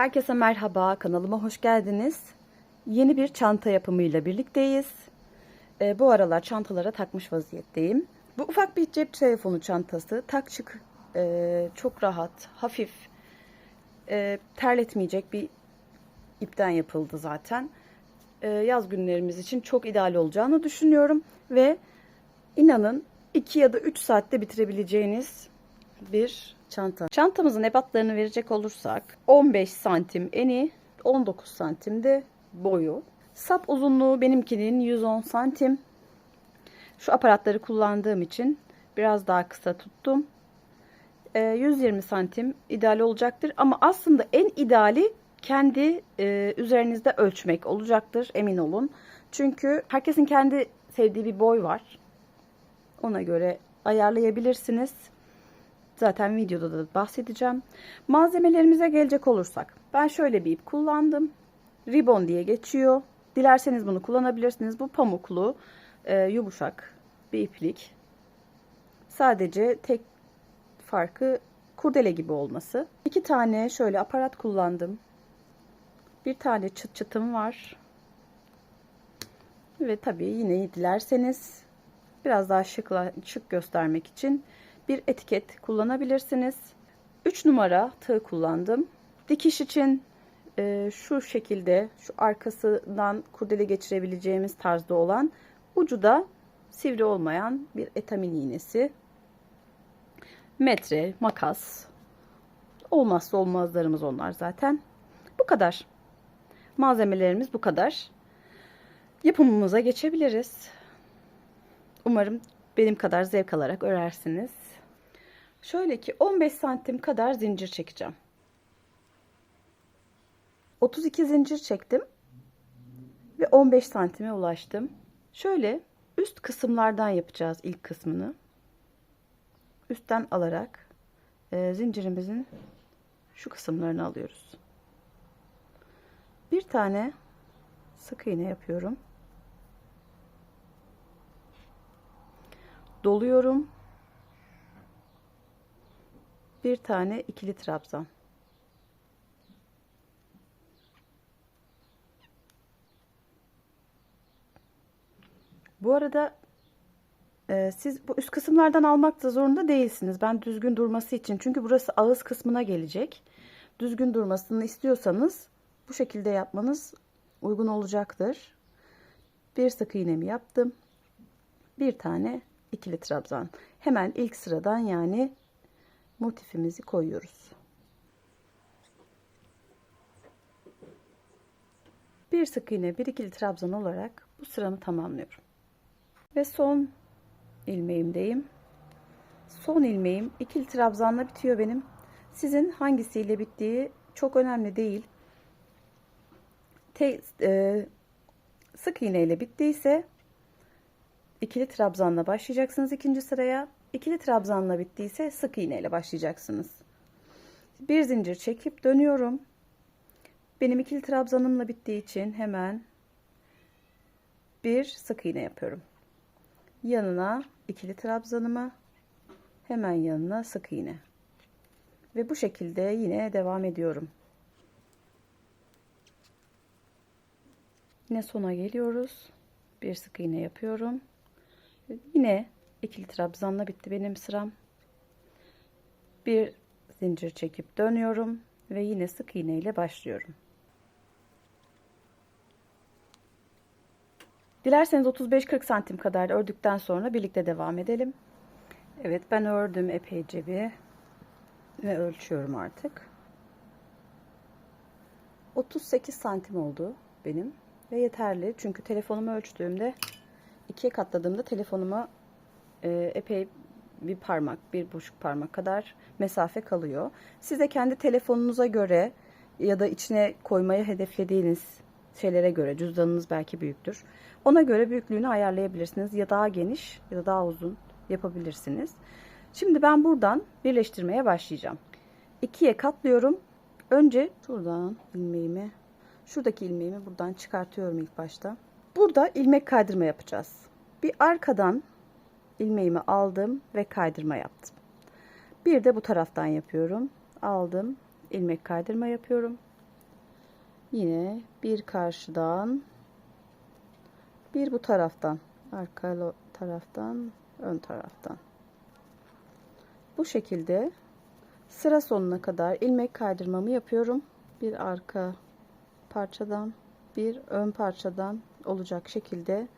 Herkese merhaba, kanalıma hoş geldiniz. Yeni bir çanta yapımıyla birlikteyiz. Ee, bu aralar çantalara takmış vaziyetteyim. Bu ufak bir cep telefonu çantası. Tak çık, e, çok rahat, hafif, e, terletmeyecek bir ipten yapıldı zaten. E, yaz günlerimiz için çok ideal olacağını düşünüyorum. Ve inanın 2 ya da 3 saatte bitirebileceğiniz bir çanta. Çantamızın ebatlarını verecek olursak 15 santim eni, 19 santim de boyu. Sap uzunluğu benimkinin 110 santim. Şu aparatları kullandığım için biraz daha kısa tuttum. Ee, 120 santim ideal olacaktır ama aslında en ideali kendi e, üzerinizde ölçmek olacaktır emin olun. Çünkü herkesin kendi sevdiği bir boy var. Ona göre ayarlayabilirsiniz. Zaten videoda da bahsedeceğim. Malzemelerimize gelecek olursak. Ben şöyle bir ip kullandım. Ribbon diye geçiyor. Dilerseniz bunu kullanabilirsiniz. Bu pamuklu, e, yumuşak bir iplik. Sadece tek farkı kurdele gibi olması. İki tane şöyle aparat kullandım. Bir tane çıt çıtım var. Ve tabii yine dilerseniz biraz daha şıkla, şık göstermek için bir etiket kullanabilirsiniz. 3 numara tığ kullandım. Dikiş için e, şu şekilde şu arkasından kurdele geçirebileceğimiz tarzda olan ucu da sivri olmayan bir etamin iğnesi. Metre, makas. Olmazsa olmazlarımız onlar zaten. Bu kadar. Malzemelerimiz bu kadar. Yapımımıza geçebiliriz. Umarım benim kadar zevk alarak örersiniz. Şöyle ki 15 santim kadar zincir çekeceğim. 32 zincir çektim ve 15 santime ulaştım. Şöyle üst kısımlardan yapacağız ilk kısmını. Üstten alarak e, zincirimizin şu kısımlarını alıyoruz. Bir tane sık iğne yapıyorum. Doluyorum bir tane ikili trabzan. Bu arada e, siz bu üst kısımlardan almak da zorunda değilsiniz. Ben düzgün durması için. Çünkü burası ağız kısmına gelecek. Düzgün durmasını istiyorsanız bu şekilde yapmanız uygun olacaktır. Bir sık iğnemi yaptım. Bir tane ikili trabzan. Hemen ilk sıradan yani motifimizi koyuyoruz. Bir sık iğne, bir ikili trabzan olarak bu sıramı tamamlıyorum. Ve son ilmeğimdeyim. Son ilmeğim ikili trabzanla bitiyor benim. Sizin hangisiyle bittiği çok önemli değil. Te, e, sık iğne ile bittiyse ikili trabzanla başlayacaksınız ikinci sıraya ikili trabzanla bittiyse sık iğne ile başlayacaksınız. Bir zincir çekip dönüyorum. Benim ikili trabzanımla bittiği için hemen bir sık iğne yapıyorum. Yanına ikili trabzanımı hemen yanına sık iğne. Ve bu şekilde yine devam ediyorum. Yine sona geliyoruz. Bir sık iğne yapıyorum. Yine ikili trabzanla bitti benim sıram. Bir zincir çekip dönüyorum ve yine sık iğne ile başlıyorum. Dilerseniz 35-40 santim kadar ördükten sonra birlikte devam edelim. Evet ben ördüm epeyce bir ve ölçüyorum artık. 38 santim oldu benim ve yeterli çünkü telefonumu ölçtüğümde ikiye katladığımda telefonuma e, epey bir parmak, bir buçuk parmak kadar mesafe kalıyor. Siz de kendi telefonunuza göre ya da içine koymaya hedeflediğiniz şeylere göre cüzdanınız belki büyüktür. Ona göre büyüklüğünü ayarlayabilirsiniz. Ya daha geniş ya da daha uzun yapabilirsiniz. Şimdi ben buradan birleştirmeye başlayacağım. İkiye katlıyorum. Önce şuradan ilmeğimi, şuradaki ilmeğimi buradan çıkartıyorum ilk başta. Burada ilmek kaydırma yapacağız. Bir arkadan ilmeğimi aldım ve kaydırma yaptım. Bir de bu taraftan yapıyorum. Aldım, ilmek kaydırma yapıyorum. Yine bir karşıdan bir bu taraftan arka taraftan ön taraftan bu şekilde sıra sonuna kadar ilmek kaydırmamı yapıyorum bir arka parçadan bir ön parçadan olacak şekilde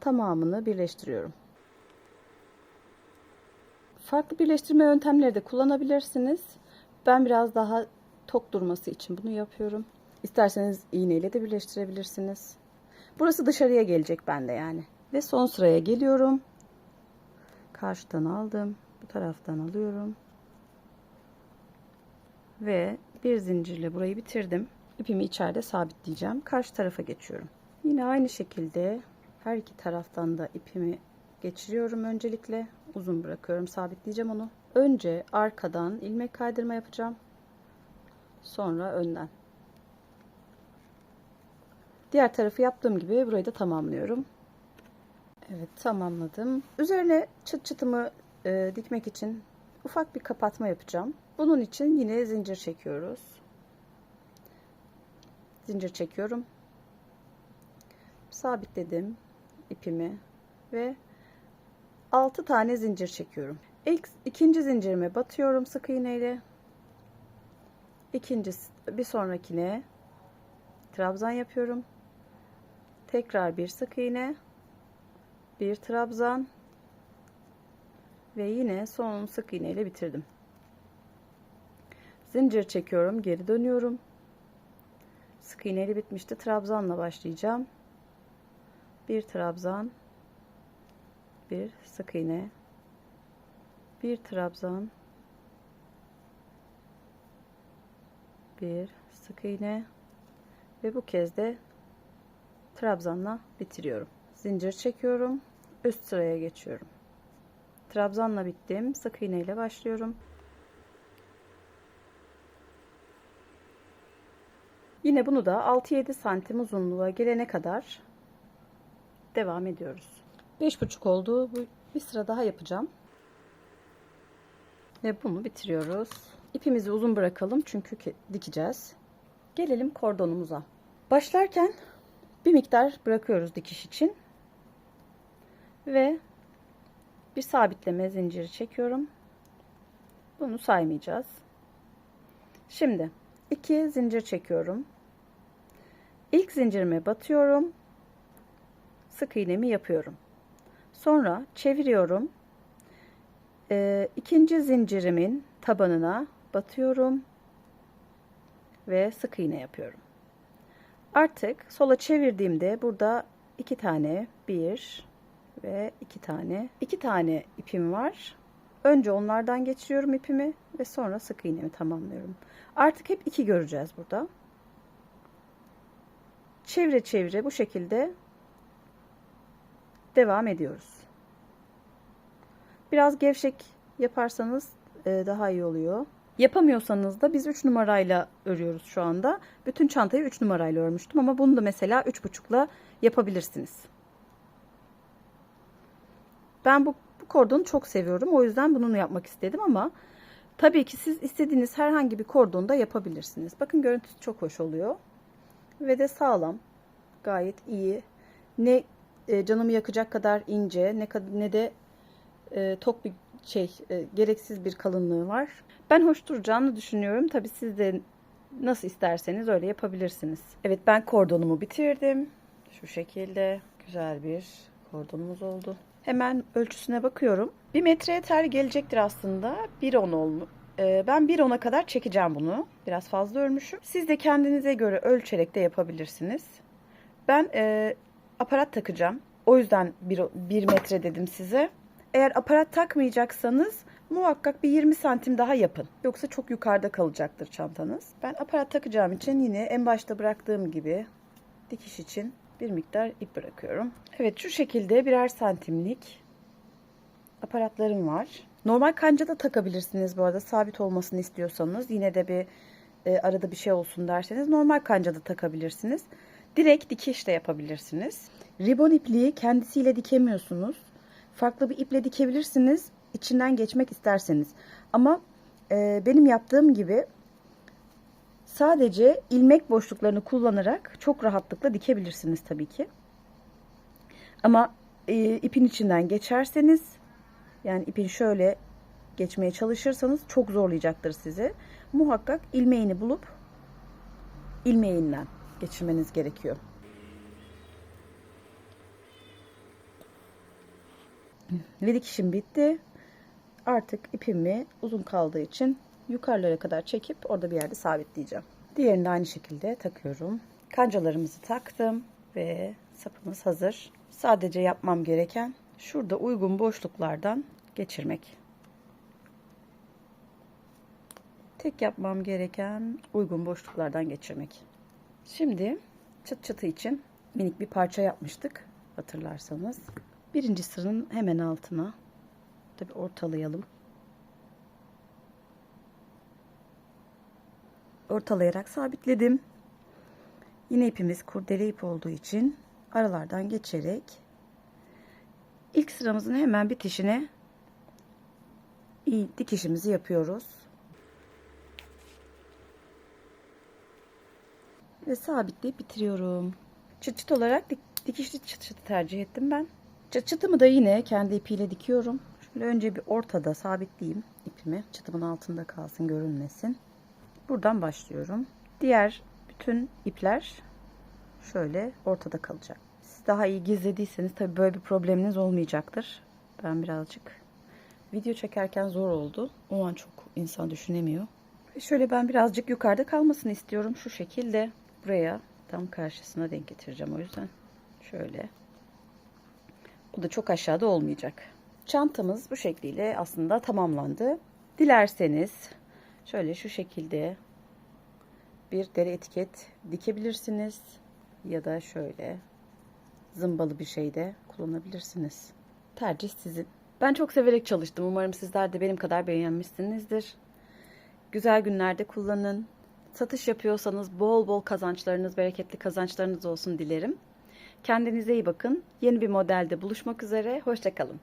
tamamını birleştiriyorum farklı birleştirme yöntemleri de kullanabilirsiniz ben biraz daha tok durması için bunu yapıyorum İsterseniz iğneyle de birleştirebilirsiniz Burası dışarıya gelecek bende yani. Ve son sıraya geliyorum. Karşıdan aldım. Bu taraftan alıyorum. Ve bir zincirle burayı bitirdim. İpimi içeride sabitleyeceğim. Karşı tarafa geçiyorum. Yine aynı şekilde her iki taraftan da ipimi geçiriyorum öncelikle. Uzun bırakıyorum. Sabitleyeceğim onu. Önce arkadan ilmek kaydırma yapacağım. Sonra önden. Diğer tarafı yaptığım gibi burayı da tamamlıyorum. Evet tamamladım. Üzerine çıt çıtımı e, dikmek için ufak bir kapatma yapacağım. Bunun için yine zincir çekiyoruz. Zincir çekiyorum. Sabitledim ipimi ve 6 tane zincir çekiyorum. İlk ikinci zincirime batıyorum sık iğneyle. İkinci bir sonrakine trabzan yapıyorum. Tekrar bir sık iğne, bir trabzan ve yine son sık iğne ile bitirdim. Zincir çekiyorum, geri dönüyorum. Sık iğne ile bitmişti. Trabzanla başlayacağım. Bir trabzan, bir sık iğne, bir trabzan, bir sık iğne ve bu kez de trabzanla bitiriyorum. Zincir çekiyorum. Üst sıraya geçiyorum. Trabzanla bittim. Sık iğne ile başlıyorum. Yine bunu da 6-7 santim uzunluğa gelene kadar devam ediyoruz. 5,5 oldu. Bir sıra daha yapacağım. Ve bunu bitiriyoruz. İpimizi uzun bırakalım çünkü dikeceğiz. Gelelim kordonumuza. Başlarken bir miktar bırakıyoruz dikiş için. Ve bir sabitleme zinciri çekiyorum. Bunu saymayacağız. Şimdi iki zincir çekiyorum. İlk zincirime batıyorum. Sık iğnemi yapıyorum. Sonra çeviriyorum. Ee, ikinci zincirimin tabanına batıyorum ve sık iğne yapıyorum. Artık sola çevirdiğimde burada iki tane bir ve iki tane iki tane ipim var. Önce onlardan geçiriyorum ipimi ve sonra sık iğnemi tamamlıyorum. Artık hep iki göreceğiz burada. Çevre çevre bu şekilde devam ediyoruz. Biraz gevşek yaparsanız daha iyi oluyor. Yapamıyorsanız da biz 3 numarayla örüyoruz şu anda. Bütün çantayı 3 numarayla örmüştüm ama bunu da mesela 3,5'la yapabilirsiniz. Ben bu, bu kordonu çok seviyorum. O yüzden bunu yapmak istedim ama tabii ki siz istediğiniz herhangi bir kordonu da yapabilirsiniz. Bakın görüntüsü çok hoş oluyor. Ve de sağlam. Gayet iyi. Ne e, canımı yakacak kadar ince ne, ne de e, tok bir şey e, gereksiz bir kalınlığı var. Ben hoş duracağını düşünüyorum. Tabi siz de nasıl isterseniz öyle yapabilirsiniz. Evet ben kordonumu bitirdim. Şu şekilde güzel bir kordonumuz oldu. Hemen ölçüsüne bakıyorum. Bir metre yeterli gelecektir aslında. 1.10 olmuş. Ee, ben 1.10'a kadar çekeceğim bunu. Biraz fazla örmüşüm. Siz de kendinize göre ölçerek de yapabilirsiniz. Ben e, aparat takacağım. O yüzden 1, 1 metre dedim size. Eğer aparat takmayacaksanız muhakkak bir 20 santim daha yapın. Yoksa çok yukarıda kalacaktır çantanız. Ben aparat takacağım için yine en başta bıraktığım gibi dikiş için bir miktar ip bırakıyorum. Evet şu şekilde birer santimlik aparatlarım var. Normal kanca da takabilirsiniz bu arada sabit olmasını istiyorsanız. Yine de bir e, arada bir şey olsun derseniz normal kanca da takabilirsiniz. Direkt dikiş de yapabilirsiniz. Ribon ipliği kendisiyle dikemiyorsunuz. Farklı bir iple dikebilirsiniz içinden geçmek isterseniz. Ama e, benim yaptığım gibi Sadece ilmek boşluklarını kullanarak çok rahatlıkla dikebilirsiniz tabii ki. Ama e, ipin içinden geçerseniz yani ipin şöyle geçmeye çalışırsanız çok zorlayacaktır sizi. Muhakkak ilmeğini bulup ilmeğinden geçirmeniz gerekiyor. Ve dikişim bitti. Artık ipimi uzun kaldığı için yukarılara kadar çekip orada bir yerde sabitleyeceğim. Diğerini de aynı şekilde takıyorum. Kancalarımızı taktım ve sapımız hazır. Sadece yapmam gereken şurada uygun boşluklardan geçirmek. Tek yapmam gereken uygun boşluklardan geçirmek. Şimdi çıt çıtı için minik bir parça yapmıştık hatırlarsanız. Birinci sıranın hemen altına tabi ortalayalım. Ortalayarak sabitledim. Yine ipimiz kurdele ip olduğu için aralardan geçerek ilk sıramızın hemen bitişine dikişimizi yapıyoruz. Ve sabitleyip bitiriyorum. Çıt çıt olarak dik, dikişli çıt çıtı tercih ettim ben. Çıt çıtımı da yine kendi ipiyle dikiyorum. Şöyle önce bir ortada sabitleyeyim ipimi. Çıtımın altında kalsın görünmesin. Buradan başlıyorum. Diğer bütün ipler şöyle ortada kalacak. Siz daha iyi gizlediyseniz tabii böyle bir probleminiz olmayacaktır. Ben birazcık video çekerken zor oldu. O an çok insan düşünemiyor. Şöyle ben birazcık yukarıda kalmasını istiyorum. Şu şekilde buraya tam karşısına denk getireceğim o yüzden. Şöyle. O da çok aşağıda olmayacak. Çantamız bu şekliyle aslında tamamlandı. Dilerseniz şöyle şu şekilde bir deri etiket dikebilirsiniz ya da şöyle zımbalı bir şey de kullanabilirsiniz. Tercih sizin. Ben çok severek çalıştım. Umarım sizler de benim kadar beğenmişsinizdir. Güzel günlerde kullanın. Satış yapıyorsanız bol bol kazançlarınız, bereketli kazançlarınız olsun dilerim. Kendinize iyi bakın. Yeni bir modelde buluşmak üzere. Hoşçakalın.